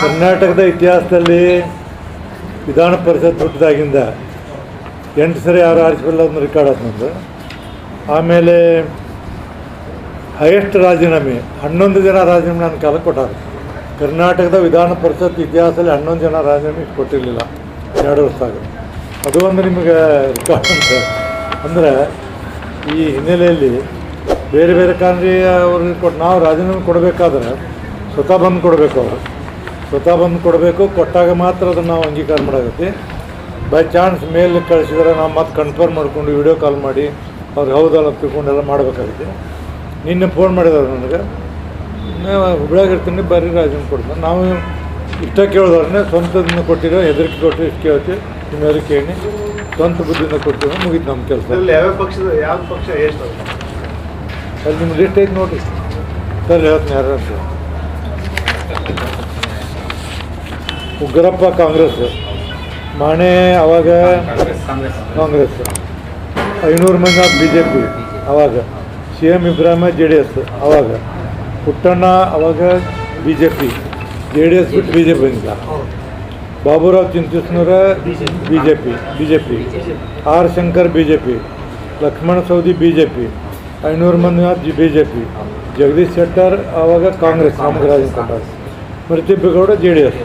ಕರ್ನಾಟಕದ ಇತಿಹಾಸದಲ್ಲಿ ವಿಧಾನ ಪರಿಷತ್ ಹುಟ್ಟಿದಾಗಿಂದ ಎಂಟು ಸರಿ ಯಾರು ಆರಿಸಬಲ್ಲ ಅದನ್ನ ರೆಕಾರ್ಡ್ ಆದ ಆಮೇಲೆ ಹೈಯೆಸ್ಟ್ ರಾಜೀನಾಮೆ, ಹನ್ನೊಂದು ಜನ ರಾಜೀನಾಮೆ ನನ್ನ ಕಾಲ ಕೊಟ್ಟಾರೆ ಕರ್ನಾಟಕದ ವಿಧಾನ ಪರಿಷತ್ ಇತಿಹಾಸದಲ್ಲಿ ಹನ್ನೊಂದು ಜನ ರಾಜೀನಾಮೆ ಕೊಟ್ಟಿರಲಿಲ್ಲ. ಎರಡು ವರ್ಷದಾಗ ಅದು ಒಂದು ನಿಮಗೆ ರೆಕಾರ್ಡ್ ಅಂತ ಅಂದರೆ ಈ ಹಿನ್ನೆಲೆಯಲ್ಲಿ ಬೇರೆ ಬೇರೆ ಕಾರಣಿ ಅವ್ರಿಗೆ ಕೊಟ್ಟು ನಾವು ರಾಜೀನಾಮೆ ಕೊಡಬೇಕಾದ್ರೆ ಸ್ವತಃ ಬಂದು ಕೊಡಬೇಕು ಅವರು. ಸ್ವತಃ ಬಂದು ಕೊಡಬೇಕು, ಕೊಟ್ಟಾಗ ಮಾತ್ರ ಅದನ್ನು ನಾವು ಅಂಗೀಕಾರ ಮಾಡಾಗತ್ತೆ ಬೈ ಚಾನ್ಸ್ ಮೇಲೆ ಕಳಿಸಿದ್ರೆ ನಾವು ಮತ್ತೆ ಕನ್ಫರ್ಮ್ ಮಾಡಿಕೊಂಡು ವಿಡಿಯೋ ಕಾಲ್ ಮಾಡಿ ಅವ್ರಿಗೆ ಹೌದಲ್ಲ ತಿಳ್ಕೊಂಡೆಲ್ಲ ಮಾಡಬೇಕಾಗುತ್ತೆ. ನಿನ್ನೆ ಫೋನ್ ಮಾಡಿದವ್ರು ನನಗೆ. ಹುಬ್ಳ್ಯಾಗ ಇರ್ತೀನಿ ಬರ್ರಿ ರಾಜೀನಾಮೆ ಕೊಡ್ತಾರೆ ನಾವು ಇಷ್ಟ ಕೇಳಿದವ್ರನ್ನೇ ಸ್ವಂತದಿಂದ ಕೊಟ್ಟಿರೋ, ಹೆದರಿಕೆ ಕೊಟ್ಟು ಇಷ್ಟು ಕೇಳ್ತೀವಿ. ನಿಮ್ಮ ಹೆದರಿಕೆ ಸ್ವಂತ ಬುದ್ಧಿಯಿಂದ ಕೊಟ್ಟಿರೋ ಮುಗಿದು ನಮ್ಮ ಕೆಲಸ. ಯಾವ ಪಕ್ಷ ಎಷ್ಟು ಅಲ್ಲಿ ನಿಮ್ಮ ಲಿಸ್ಟ್ ಐತೆ ನೋಡಿರಿ. ಸರ್, ಹೇಳ್ತೀನಿ ಯಾರು ಉಗ್ರಪ್ಪ ಕಾಂಗ್ರೆಸ್ ಮಾಣೆ ಅವಾಗ ಕಾಂಗ್ರೆಸ್ ಐನೂರು ಮಂದಿ ಬಿ ಜೆ ಪಿ ಅವಾಗ. C M Ibrahim J D S ಅವಾಗ. ಪುಟ್ಟಣ್ಣ ಅವಾಗ B J P J D S ಬಿಟ್ಟು ಬಿ ಜೆ ಪಿ ಅಂತ Baburao ಚಿಂತಿಸ್ನವರ B J P B J P R Shankar B J P Lakshman Savadi B J P ಐನೂರು Manjunath ji B J P Jagadish Shettar ಆವಾಗ Congress Ramaraja Congress ಮೃತ್ಯುಬೇಗೌಡ J D S.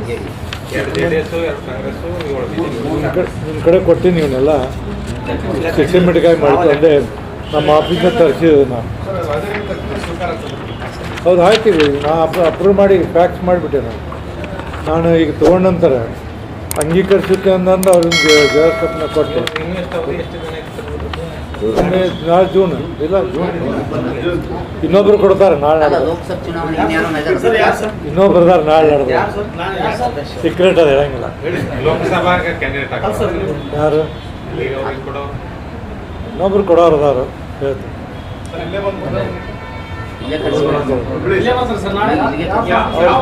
ನಿಮ್ಮ ಕಡೆ ಕೊಡ್ತೀನಿ ಇವನ್ನೆಲ್ಲ. ಸಿಸ್ಟಮೆಟಿಕಾಗಿ ಮಾಡ್ಕೊಂಡೆ ನಮ್ಮ ಆಫೀಸ್ನ ತರಿಸಿದ್ದು ನಾನು ಹೌದು ಹಾಕಿದ್ವಿ ನಾ ಅಪ್ ಅಪ್ರೂವ್ ಮಾಡಿ ಫ್ಯಾಕ್ಸ್ ಮಾಡಿಬಿಟ್ಟೆ ನಾನು. ನಾನು ಈಗ ತೊಗೊಂಡಂತರ ಅಂಗೀಕರಿಸುತ್ತೆ ಅಂದಂದು ಅವ್ರಿಗೆ ಜಾಸ್ತಿ ಕೊಟ್ಟೆ. ನಾಳೆ ಜೂನ್. ಇಲ್ಲ ಜೂನ್. ಇನ್ನೊಬ್ರು ಕೊಡ್ತಾರೆ ನಾಳೆ ಇನ್ನೊಬ್ರು ಇದಾರೆ ನಾಳೆ ನಡೆದ ಸೀಕ್ರೆಟ್ ಅದು ಹೇಳಂಗಿಲ್ಲ. ಲೋಕಸಭಾ ಯಾರು ಇನ್ನೊಬ್ರು ಕೊಡೋರು ಅದಾರು ಹೇಳ್ತೀನಿ.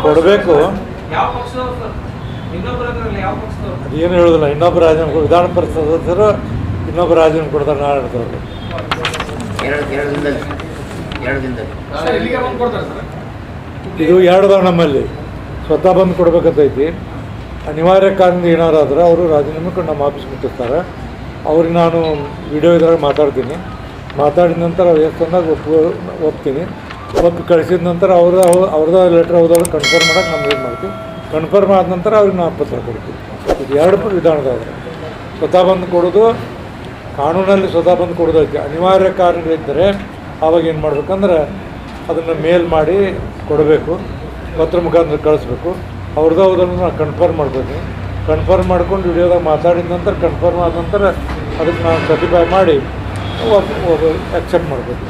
ಕೊಡಬೇಕು. ಅದೇನು ಹೇಳೋದಿಲ್ಲ ಇನ್ನೊಬ್ಬರು ರಾಜೀನಾಮೆ ವಿಧಾನ ಪರಿಷತ್ ಸದಸ್ಯರು ಇನ್ನೊಬ್ಬರು ರಾಜನ ಕೊಡ್ತಾರೆ ನಾಳೆ ಎರಡು ಎರಡು ದಿನದಲ್ಲಿ. ಎರಡು ದಿನದಲ್ಲಿ. ಸರ್ ಇಲ್ಲಿಗೆ ಬಂದು ಕೊಡ್ತಾರೆ ಸರ್. ಇದು ಎರಡದಾವ ನಮ್ಮಲ್ಲಿ. ಸ್ವತಃ ಬಂದು ಕೊಡ್ಬೇಕಂತೈತಿ. ಅನಿವಾರ್ಯ ಕಾರಣ ಏನಾರು ಆದ್ರೆ ಅವರು ರಾಜೀನಾಮೆ ಕೊಂಡು ನಮ್ಮ ಆಫೀಸ್ ಮುಟ್ಟಿಸ್ತಾರೆ ಅವ್ರಿಗೆ ನಾನು ವಿಡಿಯೋ ಇದ್ರಾಗ ಮಾತಾಡ್ತೀನಿ. ಮಾತಾಡಿದ ನಂತರ ಅವ್ರು ಎಷ್ಟು ಅಂದಾಗ ಒಪ್ಪು ಒಪ್ತೀನಿ. ಒಪ್ಪಿ ಕಳಿಸಿದ ನಂತರ ಅವ್ರದ್ದು ಅವ್ರದ್ದು ಲೆಟ್ರ್ ಹೋದಾಗ ಕನ್ಫರ್ಮ್ ಮಾಡೋಕೆ ನಮ್ಗೆ ಏನು ಮಾಡ್ತೀವಿ ಕನ್ಫರ್ಮ್ ಆದ ನಂತರ ಅವ್ರಿಗೆ ನಾವು ಪತ್ರ ಕೊಡ್ತೀವಿ ಇದು ಎರಡು ವಿಧಾನದವ್ರು. ಸ್ವತಃ ಬಂದು ಕೊಡೋದು ಕಾನೂನಲ್ಲಿ ಸ್ವತಃ ಬಂದು ಕೊಡೋದಕ್ಕೆ ಅನಿವಾರ್ಯ ಕಾರಣಗಳಿದ್ದರೆ ಆವಾಗ ಏನು ಮಾಡ್ಬೇಕಂದ್ರೆ ಅದನ್ನು ಮೇಲ್ ಮಾಡಿ ಕೊಡಬೇಕು, ಪತ್ರ ಮುಖಾಂತರ ಕಳಿಸ್ಬೇಕು. ಅವ್ರದ್ದು ಹೌದನ್ನು ನಾನು ಕನ್ಫರ್ಮ್ ಮಾಡ್ಬೇಕು ಕನ್ಫರ್ಮ್ ಮಾಡ್ಕೊಂಡು ವಿಡಿಯೋದಾಗ ಮಾತಾಡಿದ ನಂತರ ಕನ್ಫರ್ಮ್ ಆದ ನಂತರ ಅದಕ್ಕೆ ನಾನು ಸರ್ಟಿಫೈ ಮಾಡಿ ಅಕ್ಸೆಪ್ಟ್ ಮಾಡಬೇಕು